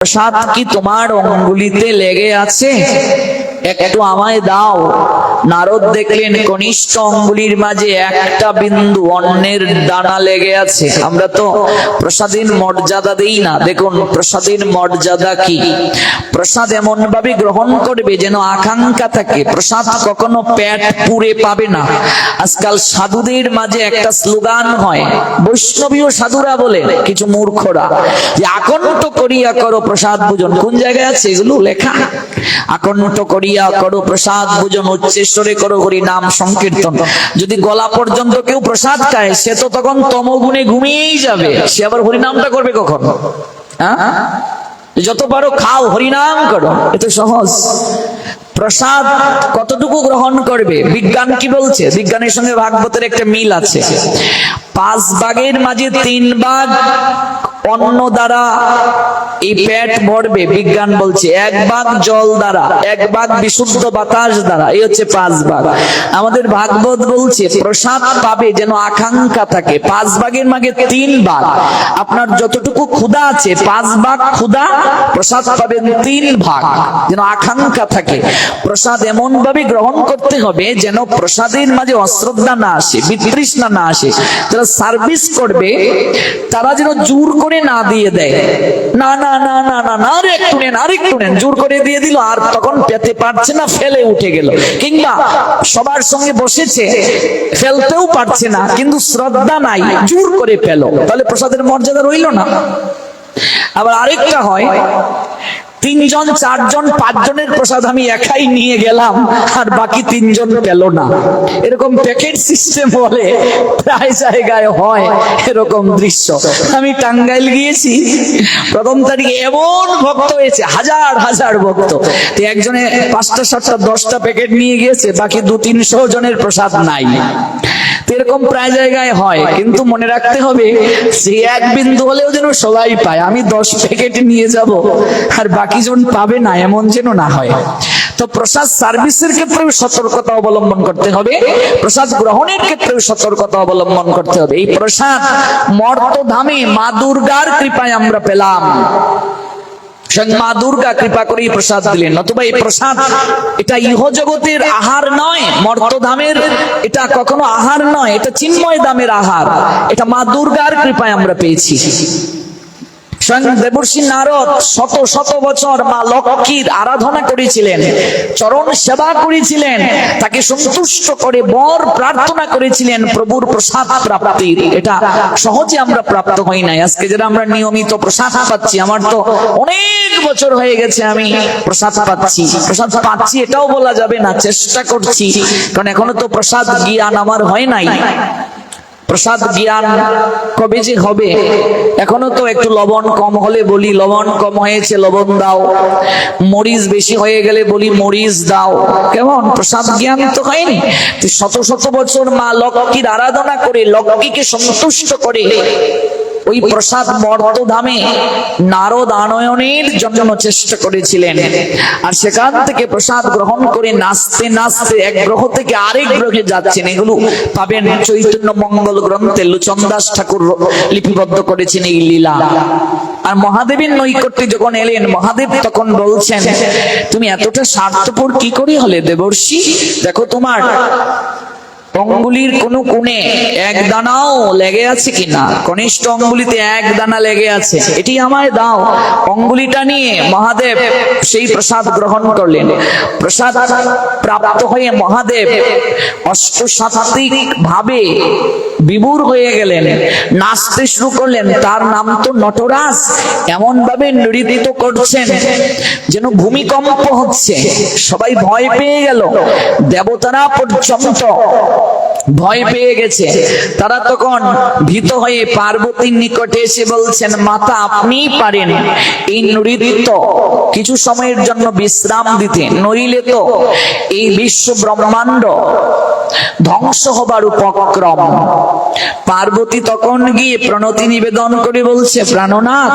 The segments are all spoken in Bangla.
প্রসাদ কি তোমার অঙ্গুলিতে লেগে আছে? একটু আমায় দাও। নারদ দেখলেন কনিষ্ঠ অঙ্গুলির মাঝে একটা বিন্দু অন্যের দানা লেগে আছে। আমরা তো প্রসাদের মর্যাদা দেই না। দেখুন, প্রসাদের মর্যাদা কি? প্রসাদ এমন ভাবে গ্রহণ করবে যেন আকাঙ্ক্ষা থাকে। প্রসাদ কখনো পেট পুড়ে পাবে না। আজকাল সাধুদের মাঝে একটা স্লোগান হয়। বৈষ্ণবীয় সাধুরা বলে, কিছু মূর্খরা, যে আকণ্ঠ করিয়া করো প্রসাদ ভোজন। কোন জায়গায় আছে এগুলো লেখা? আকণ্ঠ করিয়া করো প্রসাদ ভোজন উচ্চেশ্বরে করো হরি নাম সংকীর্তন। যদি গলা পর্যন্ত কেউ প্রসাদ খায়, সে তো তখন তমগুণে ঘুমিয়েই যাবে। সে আবার হরিনামটা করবে কখন? হ্যাঁ? যত পারো খাও, হরিনাম করো। এত সহজ। প্রসাদ কতটুকু গ্রহণ করবে? বিজ্ঞান কি বলছে? বিজ্ঞানের সঙ্গে ভাগবতের একটা মিল আছে। পাঁচ ভাগের মাঝে তিন ভাগ অন্ন দ্বারা এই পেট ভরবে, বিজ্ঞান বলছে। এক ভাগ জল দ্বারা, এক ভাগ বিশুদ্ধ বাতাস দ্বারা, এই হচ্ছে পাঁচ ভাগ। আমাদের ভাগবত বলছে, প্রসাদ পাবে যেন আকাঙ্ক্ষা থাকে। পাঁচ ভাগের মাঝে তিন ভাগ। আপনার যতটুকু ক্ষুধা আছে, পাঁচ ভাগ ক্ষুধা, প্রসাদ পাবেন তিন ভাগ, যেন আকাঙ্ক্ষা থাকে। প্রসাদ এমন ভাবে গ্রহণ করতে হবে যেন প্রসাদের মাঝে অশ্রদ্ধা না আসে, বিতৃষ্ণা না আসে। যারা সার্ভিস করবে, তারা যেন জোর করে না দিয়ে দেয়। না না না না না না, আর একটু নেন আর একটু নেন জোর করে দিয়ে দিল আর তখন পেতে পারছে না, ফেলে উঠে গেল। কিংবা সবার সঙ্গে বসেছে, ফেলতেও পারছে না, কিন্তু শ্রদ্ধা নাই, জোর করে ফেলো। তাহলে প্রসাদের মর্যাদা রইল না। আবার আরেকটা হয় তিনজন, চারজন, পাঁচজনের প্রসাদ আমি একাই নিয়ে গেলাম, আর বাকি তিনজন পেল না। এরকম প্যাকেট সিস্টেম বলে প্রায় জায়গায় হয় এরকম দৃশ্য। আমি টাঙ্গাইল গিয়েছি, প্রথম তারিখে এমন ভক্ত হয়েছে, হাজার হাজার ভক্ত। তো একজনে পাঁচটা, সাতটা, দশটা প্যাকেট নিয়ে গিয়েছে, বাকি দু, তিনশো জনের প্রসাদ নাই। এরকম প্রায় জায়গায় হয়, কিন্তু মনে রাখতে হবে, সে এক বিন্দু হলেও যেন সবাই পায়। আমি দশ প্যাকেট নিয়ে যাব, আর বাকি জন পাবে না, এমন যেন না হয়। তো প্রসাদ সার্ভিসের ক্ষেত্রেও সতর্কতা অবলম্বন করতে হবে, প্রসাদ গ্রহণের ক্ষেত্রেও সতর্কতা অবলম্বন করতে হবে। এই প্রসাদ মর্তধামে মা দুর্গার কৃপায় আমরা পেলাম। মা দুর্গা কৃপা করে প্রসাদ দিলেন। নতুবা এই প্রসাদ, এটা ইহ জগতের আহার নয়, মর্তধামের এটা কখনো আহার নয়, এটা চিন্ময় দামের আহার। এটা মা দুর্গার কৃপায় আমরা পেয়েছি। স্বয়ং দেবর্ষী নারদ শত শত বছর মা লক্ষ্মীর আরাধনা করেছিলেন, চরণ সেবা করেছিলেন, তাকে সন্তুষ্ট করে বর প্রার্থনা করেছিলেন, প্রভুর প্রসাদ প্রাপ্তির। এটা সহজে আমরা প্রাপ্ত হই নাই। আজকে যারা আমরা নিয়মিত প্রসাদ পাচ্ছি, আমার তো অনেক বছর হয়ে গেছে আমি প্রসাদ পাচ্ছি। প্রসাদ পাচ্ছি এটাও বলা যাবে না, চেষ্টা করছি। কারণ এখনও তো প্রসাদ জ্ঞান আমার হয় নাই। প্রসাদ জ্ঞান কবে যে হবে? এখনও তো একটু লবণ কম হলে বলি, লবণ কম হয়েছে, লবণ দাও। মরিচ বেশি হয়ে গেলে বলি, মরিচ দাও। কেমন? প্রসাদ জ্ঞান তো হয়নি। শত শত বছর মা লক্ষ্মীর আরাধনা করে লক্ষ্মীকে সন্তুষ্ট করে। ওই প্রসাদ মর্তধামে নারদ আনয়নের জন্য চেষ্টা করেছিলেন। আর সেখান থেকে প্রসাদ গ্রহণ করে নাচতে নাচতে এক গ্রহ থেকে আরেক গ্রহে যাচ্ছেন। এগুলো পাবেন চৈতন্য মঙ্গল গ্রন্থে লুচন্দাস ঠাকুর লিপিবদ্ধ করেছেন এই লীলা। আর মহাদেবের নৈকট্যে যখন এলেন, মহাদেব তখন বলছেন, তুমি এতটা স্বার্থপর কি করে হলে দেবর্ষি? দেখো তোমার অঙ্গুলির কোন কোণে এক দানাও লেগে আছে কিনা? কনিষ্ঠ অঙ্গুলিতে এক দানা লেগে আছে। এটি আমায় দাও। অঙ্গুলিটা নিয়ে মহাদেব সেই প্রসাদ গ্রহণ করলেন। প্রসাদ প্রাপ্ত হয়ে মহাদেব অষ্টসাত্ত্বিক ভাবে বিভোর হয়ে গেলেন। নাচতে শুরু করলেন। তার নাম তো নটরাজ। এমন ভাবে নৃত্য করছেন যেন ভূমিকম্প হচ্ছে। সবাই ভয় পেয়ে গেল। দেবতারা পর্যন্ত ভয় পেয়ে গেছে। তারা তখন ভীত হয়ে পার্বতীর নিকটে এসে বলছেন, মাতা আপনিই পারেন। এই নৃত্য কিছু সময়ের জন্য বিশ্রাম দিতে। নইলে তো এই বিশ্ব ব্রহ্মাণ্ড ধ্বংস হবার উপক্রম। পার্বতী তখন গিয়ে প্রণতি নিবেদন করে বলছে, প্রাণনাথ,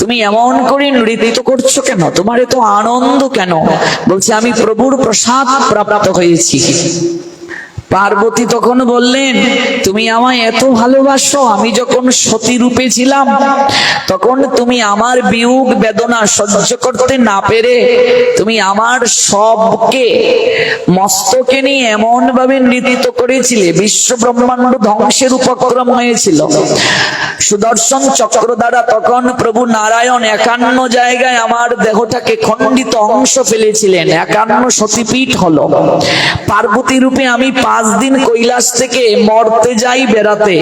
তুমি এমন করে নৃত্য করছ কেন? তোমার এত আনন্দ কেন? বলছে, আমি প্রভুর প্রসাদ প্রাপ্ত হয়েছি। পার্বতী তখন বললেন, তুমি আমায় এত ভালোবাসো, আমি যখন সতী রূপে ছিলাম, তখন তুমি আমার বিয়োগ বেদনা সহ্য করতে না পেরে তুমি আমার সবকে, মস্তকে নিয়ে এমন ভাবে নৃত্য করেছিলে, বিশ্ব ব্রহ্মাণ্ড ধ্বংসের উপক্রম হয়েছিল। সুদর্শন চক্র দ্বারা তখন প্রভু নারায়ণ একান্ন জায়গায় আমার দেহটাকে খণ্ডিত অংশ ফেলেছিলেন, একান্ন সতীপীঠ হলো। পার্বতী রূপে আমি পাঁচ দিন কৈলাস থেকে মরতে যাই বেড়াতে।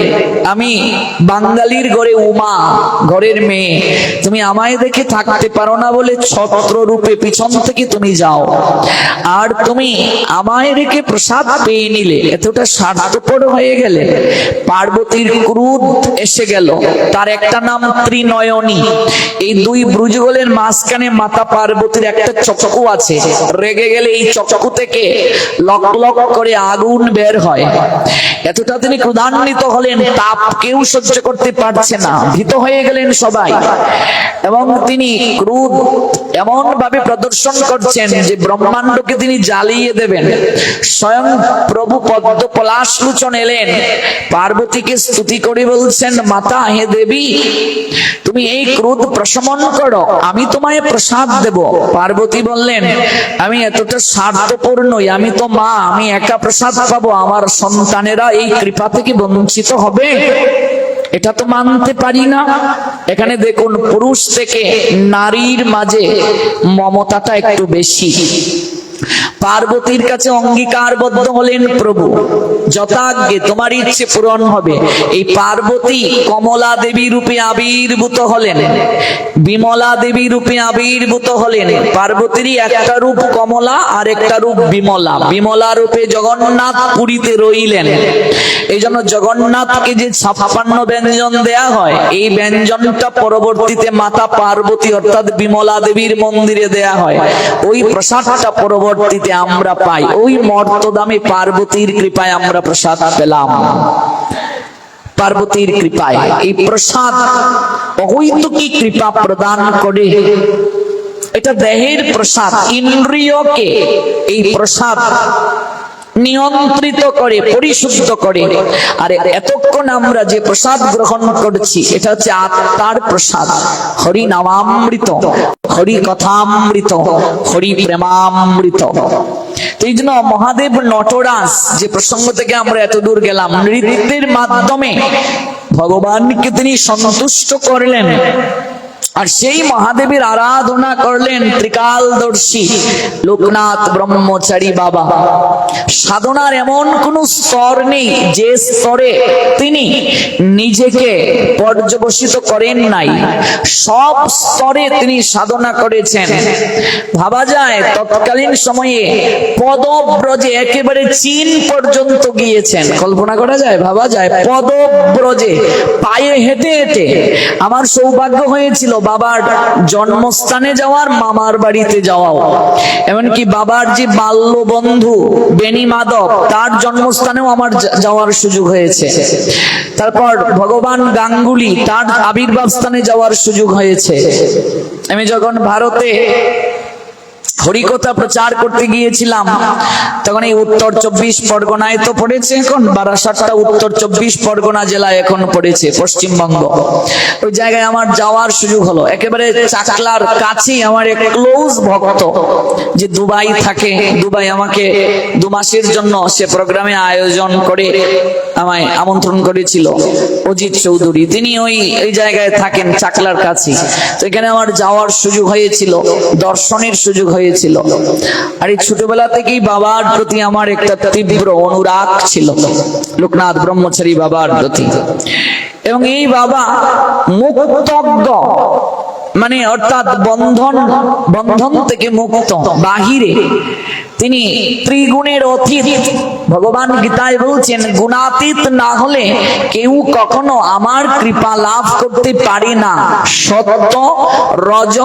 আমি বাঙালির ঘরে উমা, ঘরের মেয়ে। তুমি আমায় দেখে থাকতে পারো না বলে ছত্র রূপে পিছন থেকে তুমি যাও। আর তুমি আমায় রেখে প্রসাদ পেয়ে নিলে, এতটা স্বার্থপর হয়ে গেলে। পার্বতীর ক্রোধ এসে গেল, তার একটা নাম ত্রিনয়নী। এই দুই ব্রুজগলের মাঝখানে মাতা পার্বতীর একটা চক্ষু আছে। রেগে গেলে এই চক্ষু থেকে লক লক করে আগুন বের হয়। এতটা তিনি ক্রোধান্বিত হলেন তাপ কেউ সহ্য করতে পারছে না। ভীত হয়ে গেলেন সবাই। এবং তিনি ক্রোধ এমন ভাবে প্রদর্শন করছেন যে ব্রহ্মাণ্ডকে তিনি জ্বালিয়ে দেবেন। স্বয়ং প্রভু পদ্ম পলাশ লোচন এলেন। পার্বতীকে স্তুতি করে বলছেন, মাতা, হে দেবী, তুমি এই ক্রোধ প্রশমন করো। আমি তোমায় প্রসাদ দেব। পার্বতী বললেন, আমি এতটা স্বার্থপর নই। আমি তো মা, আমি একা প্রসাদ পাবো আমার সন্তানেরা এই কৃপা থেকে বঞ্চিত হবে। এটা তো মানতে পারি না। এখানে দেখুন, পুরুষ থেকে নারীর মাঝে মমতাটা একটু বেশি। পার্বতীর কাছে অঙ্গীকারবদ্ধ হলেন প্রভু। যথাজ্ঞে তোমার ইচ্ছে পূরণ হবে। এই পার্বতী কমলা দেবী রূপে আবির্ভূত হলেন। বিমলা দেবী রূপে আবির্ভূত হলেন। পার্বতীরই একটা রূপ কমলা আর একটা রূপ বিমলা। বিমলা রূপে জগন্নাথ পুরীতে রইলেন। এই জন্য জগন্নাথকে যে ছাপ্পান্ন ব্যঞ্জন দেয়া হয়, এই ব্যঞ্জনটা পরবর্তীতে মাতা পার্বতী অর্থাৎ বিমলা দেবীর মন্দিরে দেয়া হয়। ওই প্রসাদটা পরবর্তীতে আমরা পাই। ওই মর্তদামে পার্বতীর কৃপায় আমরা প্রসাদ পেলাম। পার্বতীর কৃপায়। এই প্রসাদ অহৈতুকী কৃপা প্রদান করে? এটা দেহের প্রসাদ, ইন্দ্রিয়কে। এই প্রসাদ নিয়ন্ত্রিত করে, পরিশুদ্ধ করে। আর এতক্ষণ আমরা যে প্রসাদ গ্রহণ করছি, এটা হচ্ছে আত্মার প্রসাদ। হরি নামামৃত, হরি কথামৃত, হরি প্রেমামৃত। এই জন্য মহাদেব নটরাজ, যে প্রসঙ্গ থেকে আমরা এত দূর গেলাম, নৃত্যের মাধ্যমে ভগবানকে তিনি সন্তুষ্ট করলেন। আর সেই মহাদেবের আরাধনা করলেন ত্রিকালদর্শী লোকনাথ ব্রহ্মচারী বাবা। সাধনার এমন কোন স্তর নেই যে স্তরে তিনি নিজেকে পর্যবসিত করেন নাই। সব স্তরে তিনি সাধনা করেছেন। ভাবা যায় তৎকালীন সময়ে পদব্রজে একেবারে চীন পর্যন্ত গিয়েছেন। কল্পনা করা যায়? ভাবা যায়? পদব্রজে পায়ে হেঁটে হেঁটে। আমার সৌভাগ্য হয়েছিল বাবার জন্মস্থানে যাওয়ার মামার বাড়িতে যাওয়াও এমনকি বাবার যে বাল্য বন্ধু বেনি মাধব তার জন্মস্থানেও আমার যাওয়ার সুযোগ হয়েছে। তারপর ভগবান গাঙ্গুলি তার আবির্ভাব স্থানে যাওয়ার সুযোগ হয়েছে। আমি যখন ভারতে হরিকথা প্রচার করতে গিয়েছিলাম। তখন এই উত্তর চব্বিশ পরগনায় তো পড়েছে এখন, বারাসাতটা উত্তর চব্বিশ পরগনা জেলায় এখন পড়েছে, পশ্চিমবঙ্গ। ওই জায়গায় আমার যাওয়ার সুযোগ হলো। একেবারে চাকলার কাছেই আমার এক ক্লোজ ভক্ত যে দুবাই থাকে, দুবাই আমাকে দু মাসের জন্য সে প্রোগ্রামে আয়োজন করে আমায় আমন্ত্রণ করেছিল, অজিত চৌধুরী। তিনি ওই, এই জায়গায় থাকেন চাকলার কাছে তো এখানে আমার যাওয়ার সুযোগ হয়েছিল, দর্শনের সুযোগ হয়েছিল। আর এই ছোটবেলা থেকেই বাবার প্রতি আমার একটা তীব্র অনুরাগ ছিল। লোকনাথ ব্রহ্মচারী বাবার প্রতি। এবং এই বাবা মুক্তজ্ঞ মানে অর্থাৎ বন্ধন বন্ধন থেকে মুক্ত, বাহিরে। তিনি ত্রিগুণের অতীত। ভগবান গীতায় বলছেন, গুণাতীত না হলে কেউ কখনো আমার কৃপা লাভ করতে পারে না। সত্য, রজ,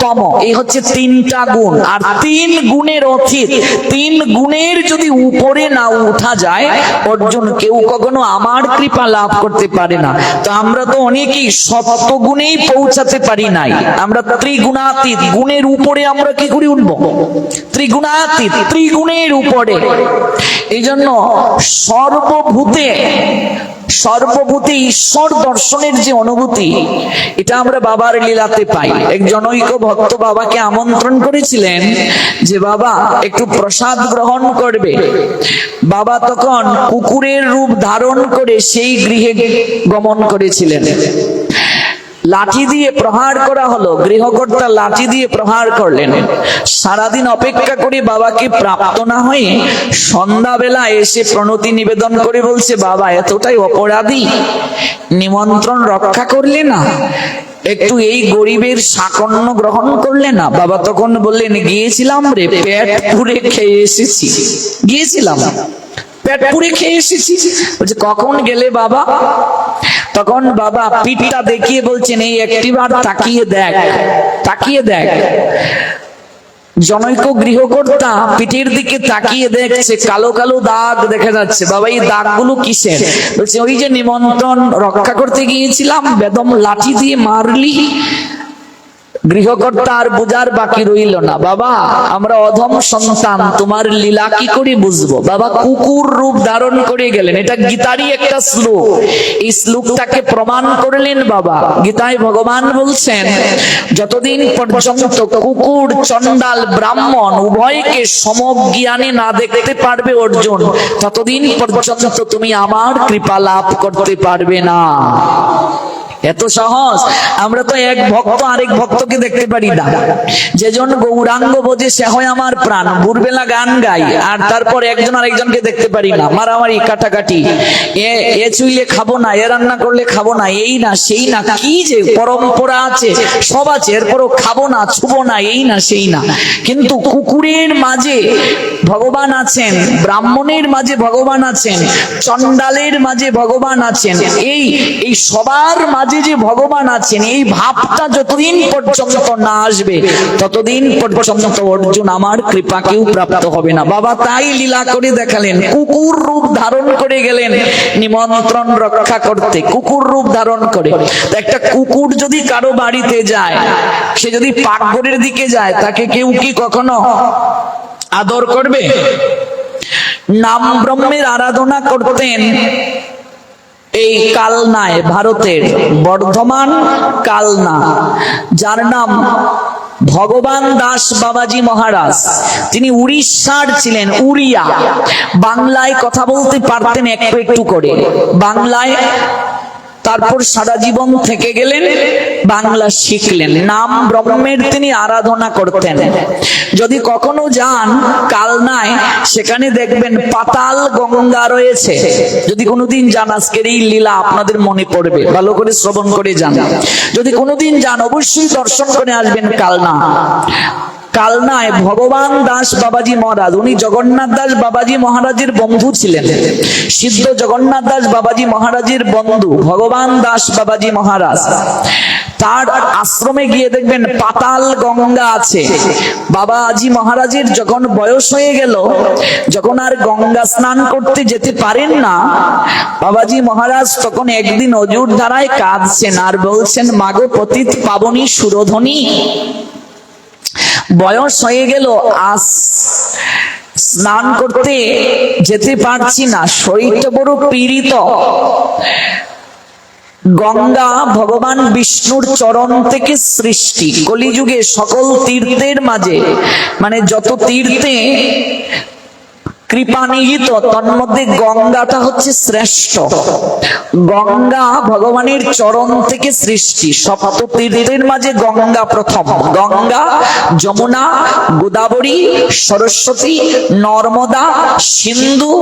তম। এই হচ্ছে তিনটা গুণ। আর তিন গুণের অতীত, তিন গুণের যদি উপরে না উঠা যায়, অর্জুন কেউ কখনো আমার কৃপা লাভ করতে পারে না। তো আমরা তো অনেকেই সত্য গুণেই পৌঁছাতে পারি নাই। আমরা ত্রিগুণাতীত, গুণের উপরে আমরা কি করে উঠবো? ত্রিগুণাতীত ত্রিগুণের উপরে। এই জন্য সর্বভূতে সর্বভূতে ঈশ্বর দর্শনের যে অনুভূতি, এটা আমরা বাবার লীলাতে পাই। এক জনৈক ভক্ত বাবাকে আমন্ত্রণ করেছিলেন যে, বাবা, একটু প্রসাদ গ্রহণ করবে। বাবা তখন কুকুরের রূপ ধারণ করে সেই গৃহে গমন করেছিলেন। লাঠি দিয়ে প্রহার করা হলো, গৃহকর্তা লাঠি দিয়ে প্রহার করলেন। সারাদিন অপেক্ষা করে বাবাকে প্রাপ্ত না হয়ে সন্ধ্যাবেলা এসে প্রণতি নিবেদন করে বলছে, বাবা, এতটাই অপরাধী। নিমন্ত্রণ রক্ষা করলে না, একটু এই গরিবের সাকন্য গ্রহণ করলে না? বাবা তখন বললেন, গিয়েছিলাম রে, পেট পুরে খেয়ে এসেছি। গিয়েছিলাম। পেট পুরে খেয়ে এসেছি। বলছে, কখন গেলে বাবা? তখন বাবা পিঠটা দেখিয়ে বলছেন, এই একটিবার তাকিয়ে দেখ তাকিয়ে দেখ। জনৈক গৃহকর্তা পিঠের দিকে তাকিয়ে দেখছে, কালো কালো দাগ দেখা যাচ্ছে। বাবা, এই দাগগুলো কিসের? বলছে, ওই যে নিমন্ত্রণ রক্ষা করতে গিয়েছিলাম, বেদম লাঠি দিয়ে মারলি গৃহকর্তা আর বুঝার বাকি রইল না। বাবা, আমরা অধম সন্তান, তোমার লীলা কি করে বুঝব? বাবা, কুকুর রূপ ধারণ করে গেলেন। এটা গীতারই একটা শ্লোক। এই শ্লোকটাকে প্রমাণ করলেন বাবা। গীতায় ভগবান বলছেন, যতদিন পর্যন্ত কুকুর চন্ডাল ব্রাহ্মণ উভয়কে সমজ্ঞানে না দেখতে পারবে অর্জুন, ততদিন পর্যন্ত তুমি আমার কৃপা লাভ করতে পারবে না। এত সহজ। আমরা তো এক ভক্ত, আরেক ভক্তকে দেখতে পারি না। যেজন গৌরাঙ্গ বোঝে, সে হয় আমার প্রাণ। ভোরবেলা গান গাই, আর তারপর একজন আরেকজনকে দেখতে পারি না। মারামারি, কাটাকাটি। এ এ চুইলে খাব না, এ রান্না করলে খাব না, এই না, সেই না, কি যে পরম্পরা আছে, সব আছে, এরপরও খাব না, ছুবো না, এই না, সেই না। কিন্তু কুকুরের মাঝে ভগবান আছেন, ব্রাহ্মণের মাঝে ভগবান আছেন চন্ডালের মাঝে ভগবান আছেন, এই এই সবার মাঝে যে ভগবান আছেন, এই ভাবটা যতদিন পর্যন্ত না আসবে, ততদিন পর্যন্ত অর্জুন আমার কৃপা কেউ প্রাপ্ত হবে না। বাবা তাই লীলা করে দেখালেন, কুকুর রূপ ধারণ করে গেলেন, নিমন্ত্রণ রক্ষা করতে, কুকুর রূপ ধারণ করে। একটা কুকুর যদি কারও বাড়িতে যায়, সে যদি পাকঘরের দিকে যায়, তাকে কেউ কি কখনো আদর করবে? নাম ব্রহ্মের আরাধনা করতেন এই কালনায় ভারতের বর্ধমান কালনা, যার নাম ভগবান দাস বাবাজি মহারাজ। তিনি উড়িষ্যার ছিলেন, উড়িয়া। বাংলায় কথা বলতে পারতেন একটু একটু করে। বাংলায় তারপর সারা জীবন থেকে গেলেন, বাংলা শিখলেন। নাম ব্রহ্মের তিনি আরাধনা করতেন। যদি কখনো যান কালনায়, সেখানে দেখবেন পাতাল গঙ্গা রয়েছে। যদি কোনোদিন যান, আজকের এই লীলা আপনাদের মনে পড়বে। ভালো করে শ্রবণ করে যান। যদি কোনোদিন যান, অবশ্যই দর্শন করে আসবেন কালনা। কালনায় ভগবান দাস বাবাজি মহারাজ, উনি জগন্নাথ দাস বাবাজি মহারাজের বন্ধু ছিলেন। সিদ্ধ জগন্নাথ দাস বাবাজি মহারাজের বন্ধু, ভগবান দাস বাবাজি মহারাজ। তার আশ্রমে গিয়ে দেখবেন পাতাল গঙ্গা আছে। বাবাজি মহারাজের যখন বয়স হয়ে গেল, যখন আর গঙ্গা স্নান করতে যেতে পারেন না, বাবাজি মহারাজ তখন একদিন অজুর ধারায় কাঁদছেন আর বলছেন, মাগো পতিত পাবনী সুরধনী বয়স হয়ে গেল, আজ স্নান করতে যেতে পারছি না। শরীরটা বড় পীড়িত। গঙ্গা ভগবান বিষ্ণুর চরণ থেকে সৃষ্টি। কলিযুগে সকল তীর্থের মাঝে মানে যত তীর্থে কৃপা নিহিত তন্মধ্যে গঙ্গাটা হচ্ছে শ্রেষ্ঠ। গঙ্গা ভগবানের চরণ থেকে সৃষ্টি। সপ্ত তীর্থের মাঝে গঙ্গা প্রথম। গঙ্গা, যমুনা, গোদাবরী, সরস্বতী, নর্মদা, সিন্ধু,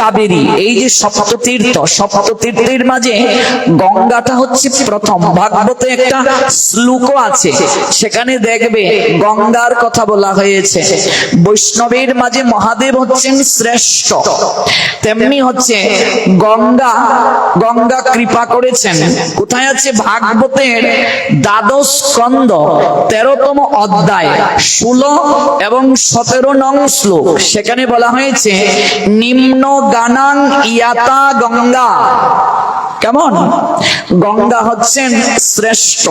কাবেরী। এই যে সপ্ত তীর্থ তীর্থের মাঝে গঙ্গাটা হচ্ছে প্রথম। ভাগবতে একটা শ্লোক আছে, সেখানে দেখবে গঙ্গার কথা বলা হয়েছে। বৈষ্ণবের মাঝে মহাদেব হচ্ছেন শ্রেষ্ঠ। তেমনি হচ্ছে গঙ্গা গঙ্গা কৃপা করেছেন। কোথায় আছে ভাগবতের দ্বাদশ স্কন্দ তেরোতম অধ্যায়, ষোলো এবং সতেরো নং শ্লোক। সেখানে বলা হয়েছে, নিম্ন গানাং ইয়াতা গঙ্গা। কেমন? গঙ্গা হচ্ছেন শ্রেষ্ঠ।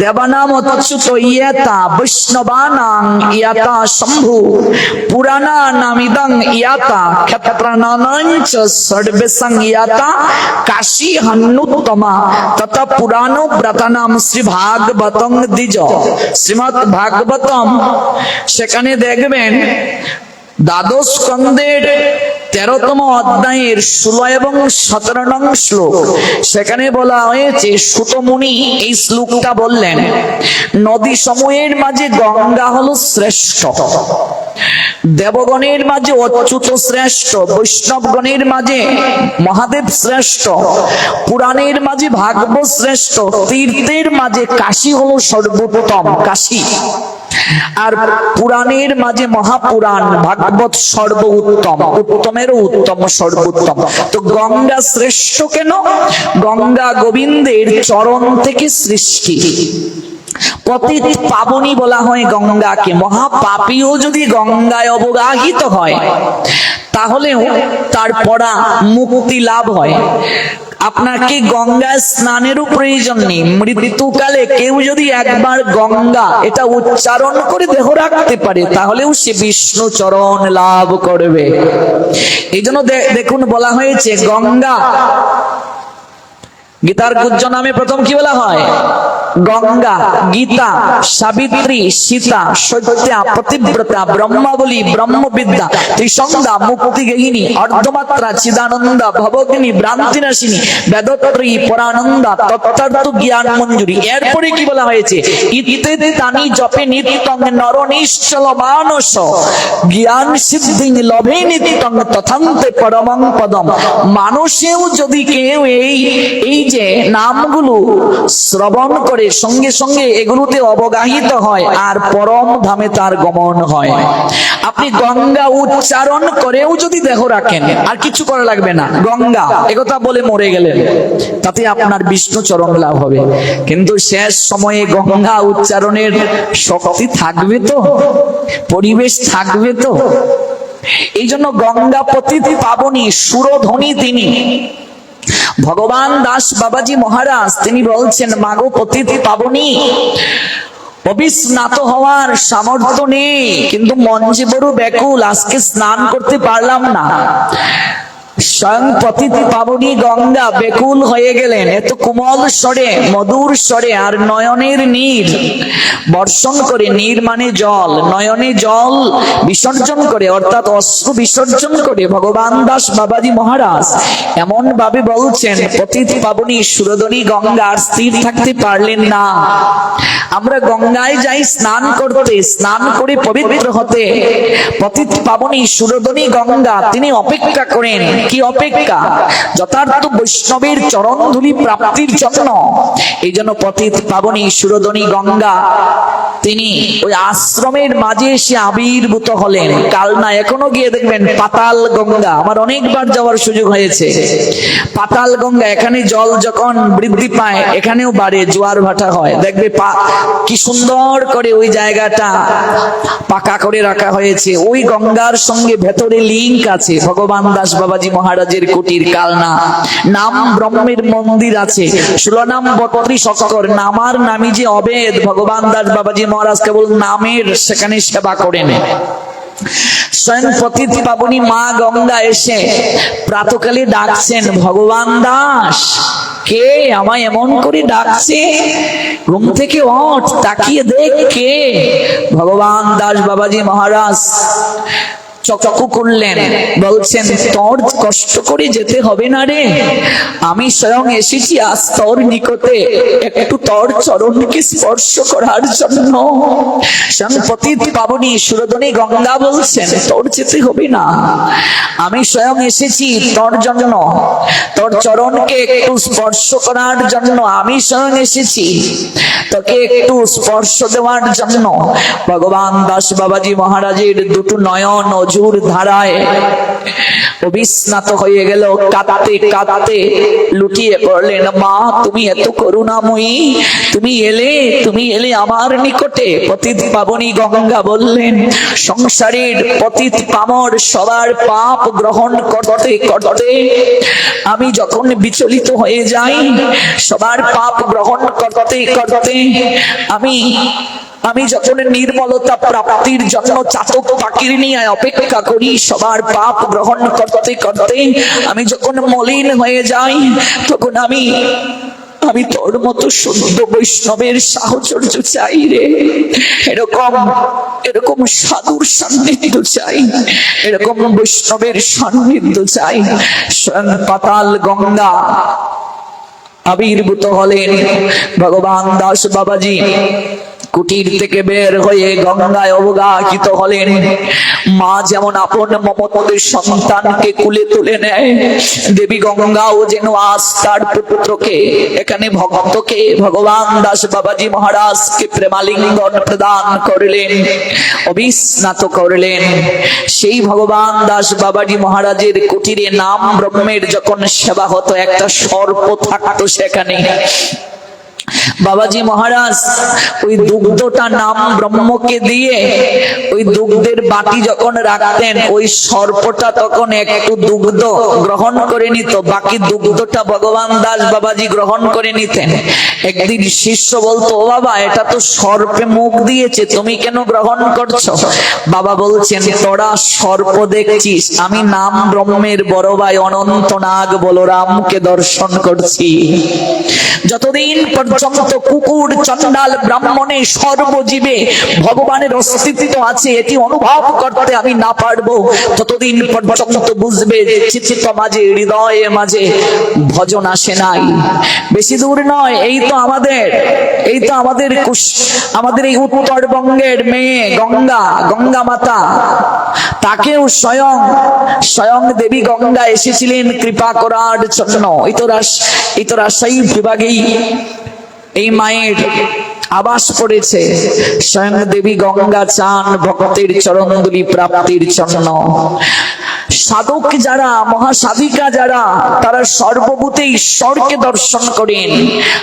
দেবানাম অচ্যুত ইয়েতা বৈষ্ণবানাং ইয়াতা শম্ভু। পুরাণা নামিদং ইয়াতা ক্ষেত্রানাঞ্চ সর্বেসং ইয়াতা কাশী হন্নুত্তমা তথা পুরাণ ব্রতানাম শ্রী ভাগবতং দ্বিজ শ্রীমৎ ভাগবতম সেখানে দেখবেন দ্বাদশ স্কন্ধের তেরোতম অধ্যায়ের ষোলো এবং সতেরো নং শ্লোক। সেখানে বলা হয়েছে, সুতমুনি এই শ্লোকটা বললেন, নদী সমূহের মাঝে গঙ্গা হলো শ্রেষ্ঠ। দেবগণের মাঝে অচ্যুত শ্রেষ্ঠ। বৈষ্ণবগণের মাঝে মহাদেব শ্রেষ্ঠ। পুরাণের মাঝে ভাগবত শ্রেষ্ঠ। তীর্থের মাঝে কাশী হলো সর্বোত্তম কাশী। আর পুরাণের মাঝে মহাপুরাণ, ভাগবত সর্ব উত্তম উত্তমেরও উত্তম সর্বোত্তম। তো গঙ্গা শ্রেষ্ঠ কেন? গঙ্গা গোবিন্দের চরণ থেকে সৃষ্টি। পতিত পাবনী বলা হয় গঙ্গাকে। মহাপাপীও যদি গঙ্গায় অবগাহিত হয়, তাহলেও তার পড়া মুক্তি লাভ হয়। আপনাকে গঙ্গা স্নানেরও প্রয়োজন নেই? মৃত্যুকালে কেউ যদি একবার গঙ্গা এটা উচ্চারণ করে দেহ রাখতে পারে, তাহলেও সে বিষ্ণু চরণ লাভ করবে। এই জন্য দেখুন বলা হয়েছে, গঙ্গা গীতার গুজ্জ নামে প্রথম কি বলা হয়? গঙ্গা, গীতা, সাবিত্রী, সীতা, সত্যা, প্রতিব্রতা, ব্রহ্মাবলী, ব্রহ্মবিদ্যা ত্রিসন্ধ্যা মুক্তি গেহিনী অর্ধমাত্রা, চিদানন্দা, ভবগ্নি ভ্রান্তি নাশিনী বেদত্রী পরানন্দা, তত্ত্বার্থ জ্ঞান মঞ্জুরি। এরপরে কি বলা হয়েছে? ইতে তানি জপে নিত্যং নর নিশ্চল মানস জ্ঞান সিদ্ধি লভে নিত্যং তথান্তে পরমং পদম। মানুষেও যদি কেউ এই এই যে নামগুলো শ্রবণ করে সঙ্গে সঙ্গে এগুলোতে অবগাহিত হয় আর পরম ধামে তার গমন হয়। আপনি গঙ্গা উচ্চারণ করেও যদি দেহ রাখেন, আর কিছু করা লাগবে না। গঙ্গা একথা বলে মরে গেলেন। তাতে আপনার বিষ্ণু চরণ লাভ হবে। কিন্তু শেষ সময়ে গঙ্গা উচ্চারণের শক্তি থাকবে তো? পরিবেশ থাকবে তো? এই জন্য গঙ্গা পতিথি পাবনি সুরধ্বনি তিনি ভগবান দাস বাবাজি মহারাজ, তিনি বলছেন, মাগো পতিথি পাবনি, অবিস্নাত হওয়ার সামর্থ্য নেই, কিন্তু মন যে বড় ব্যাকুল, আজকে স্নান করতে পারলাম না। স্বয়ং পতিতি পাবনী গঙ্গা বেকুল হয়ে গেলেন। এত কোমল স্বরে, মধুর স্বরে, আর নয়নের নীর বর্ষণ করে নীর মানে জল, নয়নে জল বিসর্জন করে, অর্থাৎ অশ্রু বিসর্জন করে ভগবান দাস বাবাজি মহারাজ। এমন ভাবে বলছেন, পতিত পাবনী সুরদনী গঙ্গা আর স্থির থাকতে পারলেন না। আমরা গঙ্গায় যাই স্নান করতে, স্নান করে পবিত্র হতে। পতিত পাবনী সুরদনী গঙ্গা তিনি অপেক্ষা করেন। কি অপেক্ষা? যথার্থ বৈষ্ণবের চরণ ধুলি প্রাপ্তির জন্য এই জন্য পতিত পাবনী সুরদনী গঙ্গা, তিনি ওই আশ্রমের মাঝে এসে আবির্ভূত হলেন। কাল না এখনও গিয়ে দেখবেন পাতাল গঙ্গা, আমার অনেকবার যাওয়ার সুযোগ হয়েছে। পাতাল গঙ্গা, এখানে জল যখন বৃদ্ধি পায়, এখানেও বাড়ে, জোয়ার ভাটা হয়। দেখবে কি সুন্দর করে ওই জায়গাটা পাকা করে রাখা হয়েছে। ওই গঙ্গার সঙ্গে ভেতরে লিঙ্ক আছে, ভগবান দাস বাবাজি মহারাজের কুটির কালনা। নাম ব্রহ্মের মন্দির আছে। ষোলো নাম বত্রিশ অক্ষর। নামার নামি যে অবেদ। ভগবান দাস বাবাজি মহারাজ কেবল নামের সেখানে সেবা করেন স্বয়ং পতিত পাবনী মা গঙ্গা এসে প্রাতকালে ডাকছেন, ভগবান দাস, কে আমায় এমন করে ডাকছে? ঘুম থেকে ওঠ, তাকিয়ে দেখ কে? ভগবান দাস বাবাজি মহারাজ চক্ষু করলেন। বলছেন, তোর কষ্ট করে যেতে হবে না রে। আমি স্বয়ং এসেছি আজ তোর নিকটে। একটু তোর চরণকে স্পর্শ করার জন্য। স্বয়ং পতিত পাবনী সুরদনী গঙ্গা বলছেন, তোর যেতে হবে না। আমি স্বয়ং এসেছি তোর জন্য। তোর চরণকে একটু স্পর্শ করার জন্য আমি স্বয়ং এসেছি। তোকে একটু স্পর্শ দেওয়ার জন্য। ভগবান দাস বাবাজি মহারাজের দুটো নয়ন অজুর ধারায় হয়ে গেল, কাঁদতে কাঁদতে লুটিয়ে পড়লেন, মা, তুমি এত করুণাময়ী, তুমি এলে তুমি এলে আমার নিকটে। পতিত পাবনী গঙ্গা বললেন, সংসারের পতিত পামর সবার পাপ গ্রহণ করতে করতে আমি যখন বিচলিত হয়ে যাই, সবার পাপ গ্রহণ করতে করতে আমি আমি যখন নির্মলতা প্রাপ্তির জন্য চাতক পাখির নিয়ে অপেক্ষা করি, সবার পাপ গ্রহণ করতে করতে আমি যখন মলিন হয়ে যাই, তখন আমি আমি তোর মতো শুদ্ধ বৈষ্ণবের সাহচর্য চাই রে। এরকম এরকম সাধুর সান্নিধ্য চাই, এরকম বৈষ্ণবের সান্নিধ্য চাই। স্বয়ং পাতাল গঙ্গা আবির্ভূত হলেন ভগবান দাস বাবাজি। কুটির থেকে বের হয়ে গঙ্গায় অবগাহিত হলেন। মা যেমন আপন মমতাদের সন্তানকে কুলে তুলে নেয়, দেবী গঙ্গাও যেন আজ তার পুত্রকে, এখানে ভক্তকে ভগবান দাস বাবাজি মহারাজকে প্রেমালিঙ্গন প্রদান করলেন, অবিস্নাত করলেন। সেই ভগবান দাস বাবাজি মহারাজের কুটিরে নাম ব্রহ্মের যখন সেবা হতো, একটা সর্প থাকতো সেখানে। বাবাজি মহারাজ, ওই দুগ্ধটা নাম ব্রহ্মকে দিয়ে ওই দুগ্ধের বাটি যখন রাখতেন, ওই সর্পটা তখন একটু দুগ্ধ গ্রহণ করে নিত, বাকি দুগ্ধটা ভগবান দাস বাবাজি গ্রহণ করে নিতেন। একদিন শিষ্য বলতো, ও বাবা, এটা তো সর্পে মুখ দিয়েছে, তুমি কেন গ্রহণ করছ? বাবা বলছেন, তোরা সর্প দেখছিস, আমি নাম ব্রহ্মের বড় ভাই অনন্ত নাগ বলরামকে দর্শন করছি। যতদিন পর্যন্ত কুকুর, চন্ডাল, ব্রাহ্মণে সর্বজীবে ভগবানের অস্তিত্ব আছে, এটি অনুভব করতে আমি না পারব। ততদিন পর্যন্ত বুঝবে চিত্ত মাঝে, হৃদয়ে মাঝে ভজন আসে নাই। বেশি দূর নয়, এই তো আমাদের, এই তো আমাদের আমাদের এই উত্তরবঙ্গের মেয়ে গঙ্গা গঙ্গা মাতা। তাকেও স্বয়ং স্বয়ং দেবী গঙ্গা এসেছিলেন, কৃপা করার জন্য। এই তো রাস এই তো রাজশাহী বিভাগেই এই মায়ের আবাস পড়েছে স্বয়ং দেবী গঙ্গা চান ভক্তের চরণদুলি প্রাপ্তির জন্য। সাধক যারা, মহাসাধিকা যারা, তারা সর্বভূতে ঈশ্বরকে দর্শন করেন।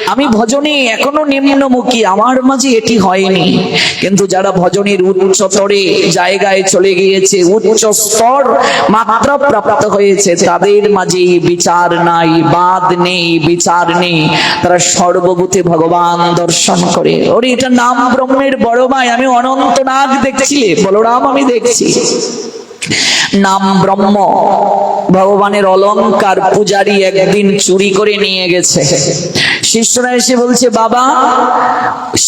আমি ভজনে এখনও নিম্নমুখী, আমার মাঝে এটি হয়নি। কিন্তু যারা ভজনের উচ্চতরে জায়গায় চলে গিয়েছে, উচ্চ স্তর মাত্রা প্রাপ্ত হয়েছে, তাদের মাঝে বিচার নাই, বাদ নেই, বিচার নেই। তারা সর্বভূতে ভগবান দর্শন করে ওরে, এটা নাম ব্রহ্মের বড় ভাই আমি অনন্ত নাগ দেখছি বলরাম আমি দেখছি। নাম ব্রহ্ম, ভগবানের অলংকার পূজারি একদিন চুরি করে নিয়ে গেছে। শিষ্যরা এসে বলছে, বাবা,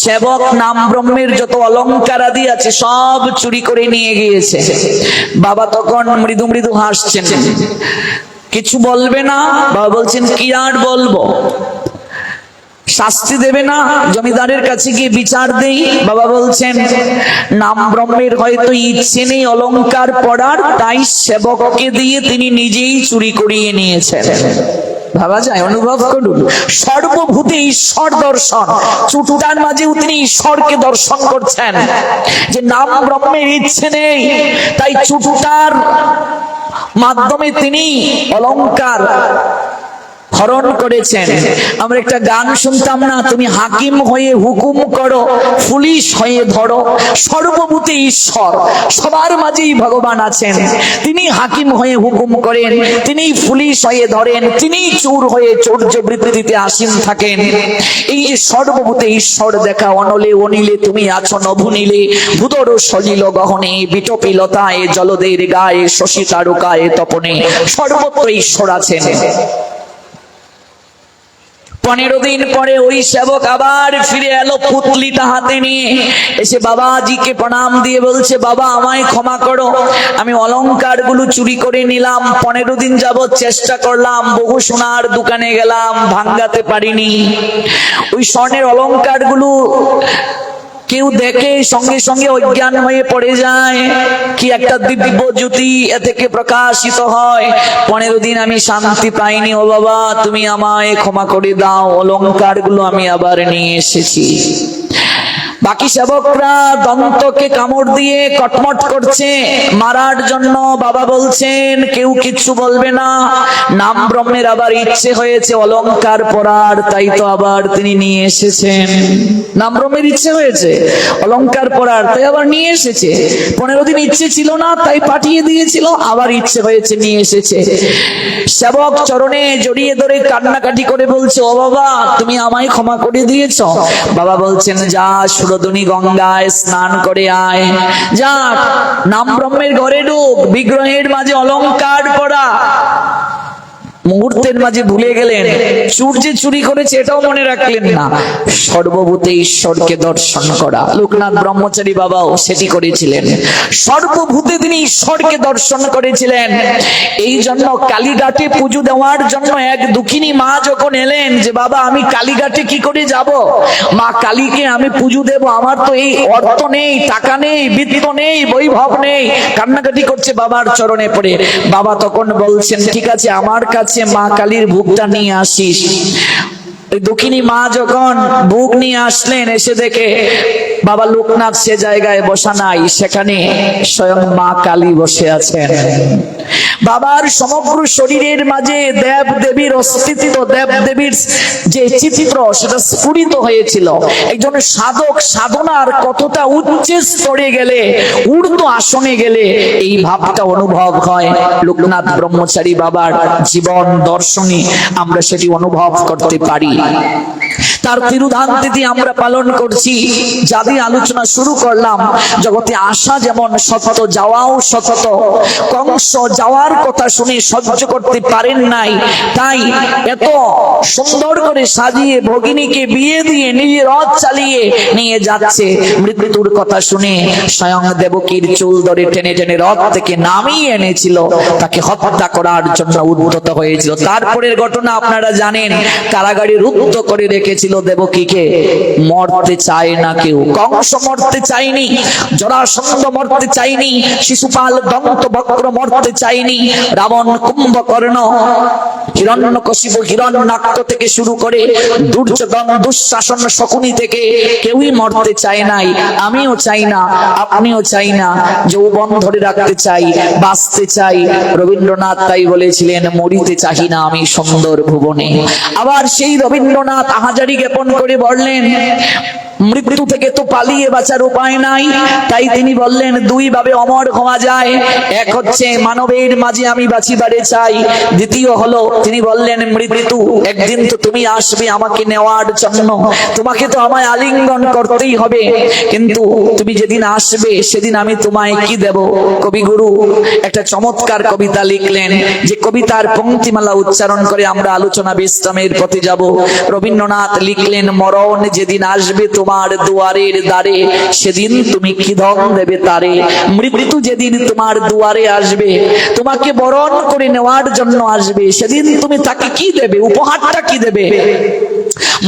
সেবক নাম ব্রহ্মের যত অলংকার আদি আছে, সব চুরি করে নিয়ে গিয়েছে। বাবা তখন মৃদু মৃদু হাসছেন। কিছু বলবে না? বাবা বলছেন, কি আর বলব? শাস্তি দেবে না? জমিদারের কাছে গিয়ে বিচার দেই। বাবা বলছেন, নাম ব্রহ্মের হয়তো ইচ্ছে নেই অলংকার পড়ার তাই সেবককে দিয়ে তিনি নিজেই চুরি করিয়ে নিয়েছেন। ভাবা যায়, অনুভব করুন। সর্বভূতে ঈশ্বর দর্শন। চুটুটার মাঝেও তিনি ঈশ্বরকে দর্শন করছেন। যে নাম ব্রহ্মের ইচ্ছে নেই, তাই চুটুটার মাধ্যমে তিনি অলংকার হরণ করেছেন। আমরা একটা গান শুনতাম না, তুমি হাকিম হয়ে হুকুম করো, পুলিশ হয়ে ধরো, সর্বভূতে ঈশ্বর, সবার মাঝেই ভগবান আছেন। তিনি হাকিম হয়ে হুকুম করেন, তিনি পুলিশ হয়ে ধরেন, তিনি চোর হয়ে চৌর্য বৃত্তিতে আসীন থাকেন। এই যে সর্বভূতে ঈশ্বর দেখা, অনলে অনিলে তুমি আছো নভুনিলে, ভূতর সলিল গহনে, বিটপিলতায় জলদের গায়ে শশী তারকায় তপনে, সর্বত্র ঈশ্বর আছেন। পনেরো দিন পরে ওই সেবক আবার ফিরে এলো পুতলিটা হাতে নিয়ে। এসে বাবাজিকে প্রণাম দিয়ে বলছে, বাবা, আমায় ক্ষমা করো। আমি অলংকারগুলো চুরি করে নিলাম। পনেরো দিন যাবৎ চেষ্টা করলাম। বহু সোনার দোকানে গেলাম, ভাঙ্গাতে পারিনি। ওই স্বর্ণের অলংকারগুলো কেউ দেখে সঙ্গে সঙ্গে অজ্ঞান হয়ে পড়ে যায়। কি একটা দিব্য জ্যোতি এ থেকে প্রকাশিত হয়। পনেরো দিন আমি শান্তি পাইনি, ও বাবা, তুমি আমায় ক্ষমা করে দাও অলংকারগুলো আমি আবার নিয়ে এসেছি। বাকি সেবকরা দন্তকে কামড় দিয়ে কটমট করছে। মারার জন্য বাবা বলছেন, কেউ কিচ্ছু বলবে না। নাম ব্রহ্মের আবার ইচ্ছে হয়েছে অলংকার পরার, তাই তো আবার তিনি নিয়ে এসেছেন। নাম ব্রহ্মের ইচ্ছে হয়েছে অলংকার পরার, তাই আবার নিয়ে এসেছে। পনেরো দিন ইচ্ছে ছিল না, তাই পাঠিয়ে দিয়েছিল, আবার ইচ্ছে হয়েছে, নিয়ে এসেছে। সেবক চরণে জড়িয়ে ধরে কান্নাকাটি করে বলছে, ও বাবা, তুমি আমায় ক্ষমা করে দিয়েছ। বাবা বলছেন, যা সুরদনী গঙ্গায় স্নান করে আয়। যা নাম ব্রহ্মের ঘরে ঢুক বিগ্রহের মাঝে পরা। মুহূর্তের মাঝে ভুলে গেলেন। চুর যে চুরি করেছে এটাও মনে রাখলেন না। সর্বভূতে ঈশ্বরকে দর্শন করা। লোকনাথ ব্রহ্মচারী বাবাও সেটি করেছিলেন। সর্বভূতে তিনি ঈশ্বরকে দর্শন করেছিলেন। এই জন্য কালীঘাটে পুজো দেওয়ার জন্য এক দুঃখিনী মা যখন এলেন যে, বাবা, আমি কালীঘাটে কি করে যাব? মা কালীকে আমি পুজো দেব। আমার তো এই অর্থ নেই, টাকা নেই, বৃত্ত নেই, বৈভব নেই। কান্নাকাটি করছে বাবার চরণে পড়ে। বাবা তখন বলছেন, ঠিক আছে, আমার কাছে মা কালীর ভোগটা নিয়ে আসিস। ওই দক্ষিণী মা যখন বুক নিয়ে আসলেন, এসে দেখে, বাবা লোকনাথ সে জায়গায় বসা নাই, সেখানে স্বয়ং মা কালী বসে আছেন। বাবার সমগ্র শরীরের মাঝে দেব দেবীর অস্তিত্ব দেব দেবীর যে চিত্র, সেটা স্ফুরিত হয়েছিল। একজন সাধক সাধনার কতটা উচ্চ স্তরে গেলে, ঊর্ধ্ব আসনে গেলে, এই ভাবটা অনুভব হয়। লোকনাথ ব্রহ্মচারী বাবার জীবন দর্শনে আমরা সেটি অনুভব করতে পারি। তার তিরুধান তিথি আমরা পালন করছি। যাদি আলোচনা শুরু করলাম, জগতে আসা যেমন সতত, যাওয়াও সতত। কংস যাওয়ার কথা শুনে সহ্য করতে পারেন নাই। তাই এত সুন্দর করে সাজিয়ে ভগিনীকে বিয়ে দিয়ে নিজে রথ চালিয়ে নিয়ে যাচ্ছে। মৃত্যুর কথা শুনে স্বয়ং দেবকীর চুল ধরে টেনে টেনে রথ থেকে নামিয়ে এনেছিল। তাকে হত্যা করার জন্য উদ্যত হয়েছিল। তারপরের ঘটনা আপনারা জানেন। কারাগারে রুদ্ধ করে রেখেছিল দেবকীকে। মরতে চায় না কেউ। কংস মরতে চায়নি, জরাসন্ধ মরতে চায়নি, শিশুপাল দন্ত বক্র মরতে চায়নি, রাবণ কুম্ভকর্ণ, হিরণ্যকশিপ হিরণ্যাক্ষ থেকে শুরু করে দুর্যোধন, দুঃশাসন শকুনি থেকে কেউই মরতে চায় নাই। আমিও চাই না, আপনিও চাই না, যৌবন ধরে রাখতে চাই, বাঁচতে চাই। রবীন্দ্রনাথ তাই বলেছিলেন, মরিতে চাহি না আমি সুন্দর ভুবনে। আবার সেই রবীন্দ্রনাথ আহাজারি জ্ঞাপন করে বললেন, মৃত্যু থেকে তো পালিয়ে বাঁচার উপায় নাই। তাই তিনি বললেন, দুই ভাবে অমর হওয়া যায়। এক হচ্ছে মানবের মাঝে আমি বাঁচিবারে চাই। দ্বিতীয় হলো, তিনি বললেন, মৃত্যু, একদিন তো তুমি আসবে আমাকে নেওয়ার জন্য। তোমাকে তো আমায় আলিঙ্গন করতেই হবে। কিন্তু তুমি যেদিন আসবে, সেদিন আমি তোমায় কি দেব? কবিগুরু একটা চমৎকার কবিতা লিখলেন, যে কবিতার পঙ্ক্তিমালা উচ্চারণ করে আমরা আলোচনা বিশ্রামের পথে যাব। রবীন্দ্রনাথ লিখলেন, মরণ যেদিন আসবে তোমার দুয়ারের দ্বারে, সেদিন তুমি কি ধন দেবে তারে? মৃত্যু যেদিন তোমার দুয়ারে আসবে, তোমাকে বরণ করে নেওয়ার জন্য আসবে, সেদিন তুমি তাকে কি দেবে? উপহারটা কি দেবে?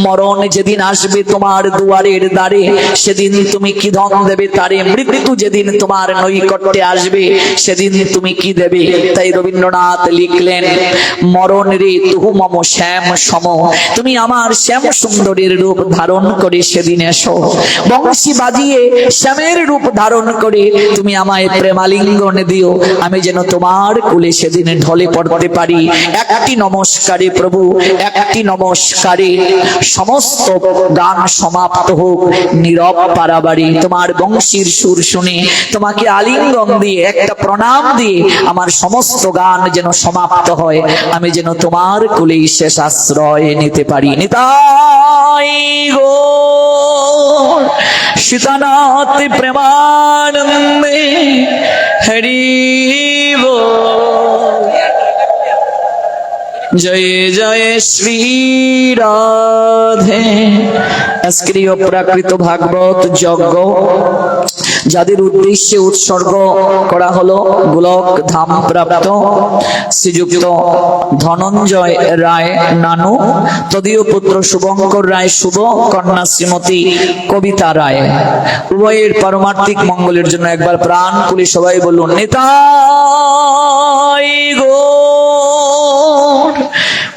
মরণ যেদিন আসবে তোমার দুয়ারের দ্বারে, সেদিন তুমি কি ধন দেবে তারে মৃত্যু যেদিন তোমার নৈকট্যে আসবে, সেদিন তুমি কি দেবে? তাই রবীন্দ্রনাথ লিখলেন, মরণ রে তুহু মম শ্যাম সম। তুমি আমার শ্যাম সুন্দরের রূপ ধারণ করে সেদিন এসো। বংশী বাজিয়ে শ্যামের রূপ ধারণ করে তুমি আমায় প্রেমালিঙ্গন দিও। আমি যেন তোমার কুলে সেদিন ঢলে পড়তে পারি। একটি নমস্কারে প্রভু, একটি নমস্কারে। সমস্ত গান সমাপ্ত হোক, নীরব পারাবাড়ি তোমার বংশীর সুর শুনে তোমাকে আলিঙ্গন দিয়ে, একটা প্রণাম দিয়ে আমার সমস্ত গান যেন সমাপ্ত হয়, আমি যেন তোমার কুলেই শেষ আশ্রয় নিতে পারি। নিতাই গো সীতানাথ প্রেমানন্দে হরি বল। জয় জয় শ্রী রাধে। আজকের প্রাকৃত ভাগবত যজ্ঞ, যাদের উদ্দেশ্যে উৎসর্গ করা হলো গোলক ধাম প্রাপ্ত শ্রীযুক্ত ধনঞ্জয় রায় নানু, তদীয় পুত্র শুভঙ্কর রায় শুভ, কন্যা শ্রীমতী কবিতা রায়। উভয়ের পারমার্থিক মঙ্গলের জন্য একবার প্রাণ খুলে সবাই বলুন নেতাই গো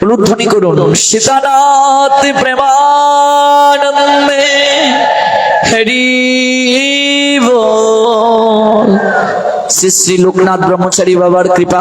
উলুধ্বনি করুন। সীতানাথ প্রেমানন্দে হরি শ্রী শ্রী লোকনাথ ব্রহ্মচারী বাবার কৃপা